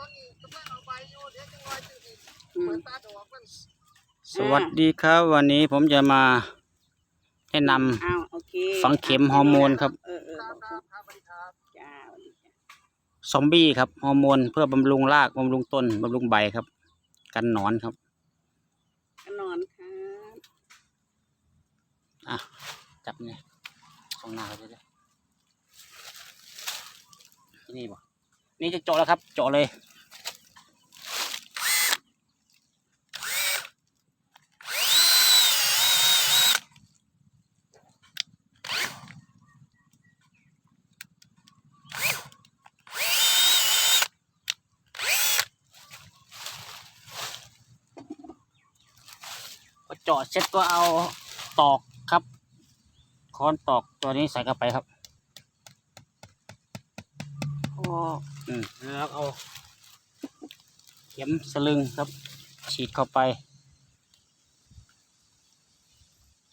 ต้นกำลังเอาใบอยู่เดี๋ยวจะงอยจึงสิอืเปิมดตาดอกมันสวัสดีครับ วันนี้ผมจะมาแนะนอ้าวโอเคฝังเข็มฮอร์โมนครับเออเออครับบอกครับครับสวัสดีครับจ้าสวัสดีจ้าำซอมบี้ครับฮอร์โมนเพื่อบำรุงรากบำรุงต้นบำรุงใบครับ กันหนอนครับก็นอนครับอะจับเนี่ยสองหน้าเขาเลยที่นี่บ่นี่จะเจาะแล้วครับ เจาะเลย พอเจาะเสร็จก็เอาตอกครับค้อนตอกตัวนี้ใส่เข้าไปครับโอ้อืมแล้วเอา เข็มสลึงครับ ฉีดเข้าไป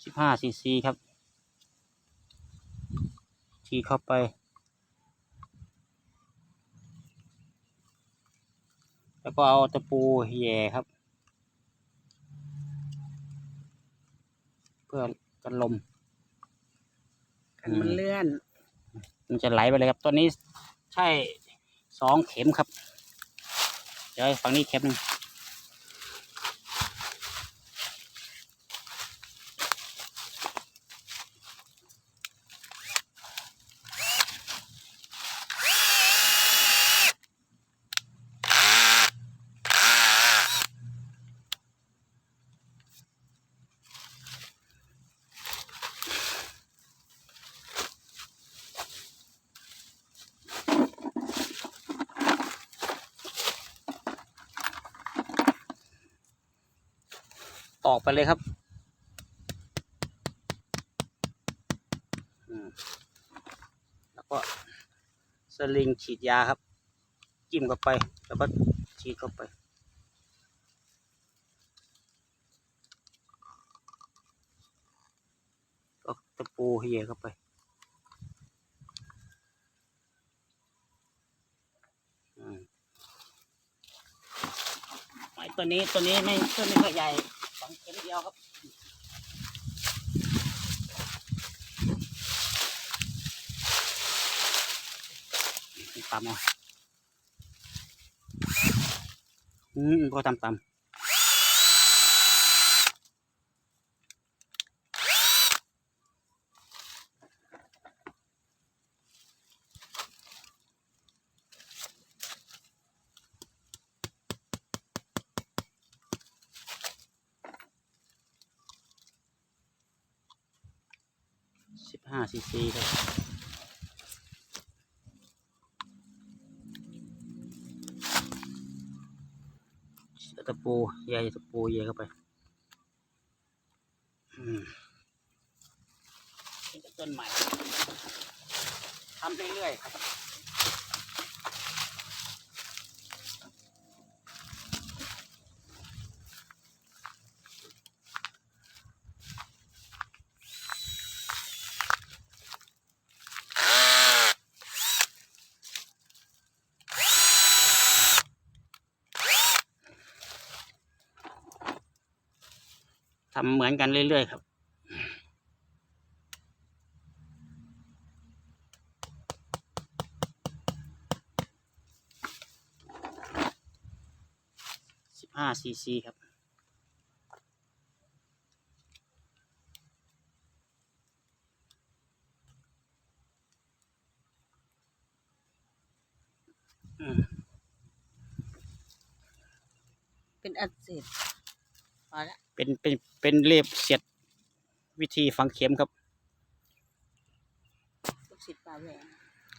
สิบห้าซีซีครับ ฉีดเข้าไปแล้วก็เอาตะปูแย่ครับ เพื่อกันลมกันมันเลื่อน มันจะไหลไปเลยครับ ตัวนี้ใช่สองเข็มครับ เดี๋ยวฝั่งนี้เข็มหนึง ตอกไปเลยครับแล้วก็สลิงฉีดยาครับ จิ้มเข้าไป แล้วก็ฉีดเข้าไปก็ตะปูเหี่ยเข้าไปไม้ตัวนี้ตัวนี้ไม่ตัวนี้ก็ใหญ่องเข็มเดียวครับตำเอาอืมก็ตำตำ สิบห้าซีซีครับตะปูใยตะปูใยเข้าไปอืมต้นใหม่ทำเรื่อยๆครับ ทำเหมือนกันเรื่อยๆครับสิบห้าซีซีครับเป็นอัดเสบพอละ เป็นเป็นเป็นเรียบเสียดวิธีฝังเข็มครับลูกศิษย์ป่าแหวง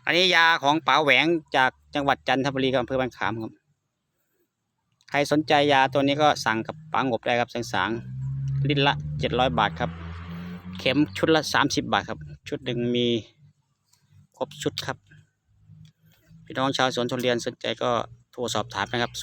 อันนี้ยาของป๋าแหวงจากจังหวัดจันทบุรีกับอำเภอบ้านขามครับ ใครสนใจยาตัวนี้ก็สั่งกับป๋างบได้ครับสังสางลิตรละเจ็ดร้อยบาทครับ เข็มชุดละสามสิบบาทครับ ชุดหนึ่งมีครบชุดครับ พี่น้องชาวสวนทุเรียนสนใจก็โทรสอบถามนะครับ 0